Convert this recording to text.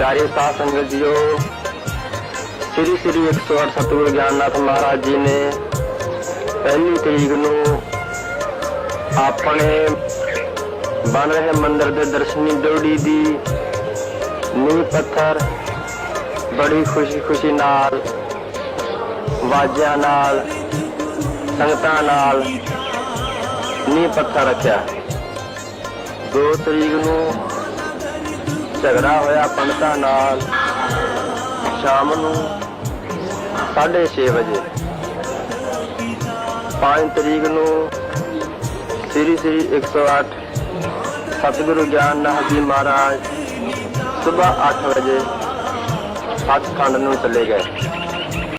ਪਿਆਰੇ ਸਾਧ ਸੰਗਤ ਜੀਓ, ਸ੍ਰੀ ਸ੍ਰੀ 108 ਸਤਿਗੁਰੂ ਗਿਆਨਨਾਥ ਮਹਾਰਾਜ ਜੀ ਨੇ ਪਹਿਲੀ ਤਰੀਕ ਨੂੰ ਆਪਣੇ ਬਣ ਰਹੇ ਮੰਦਿਰ ਦੇ ਦਰਸ਼ਨੀ ਡਿਉੜੀ ਦੀ ਨੀਂਹ ਪੱਥਰ ਬੜੀ ਖੁਸ਼ੀ ਖੁਸ਼ੀ ਨਾਲ, ਵਾਜਿਆਂ ਨਾਲ, ਸੰਗਤਾਂ ਨਾਲ ਨੀਂਹ ਪੱਥਰ ਰੱਖਿਆ। 2 ਤਰੀਕ ਨੂੰ ਝਗੜਾ ਹੋਇਆ ਪੰਡਤਾਂ ਨਾਲ ਸ਼ਾਮ ਨੂੰ 6:30 ਵਜੇ। 5 ਤਰੀਕ ਨੂੰ ਸ੍ਰੀ ਸ੍ਰੀ 108 ਸਤਿਗੁਰੂ ਗਿਆਨ ਗਿਆਨਨਾਥ ਜੀ ਮਹਾਰਾਜ ਸਵੇਰ 8 ਵਜੇ ਸੱਚਖੰਡ ਨੂੰ ਚਲੇ ਗਏ।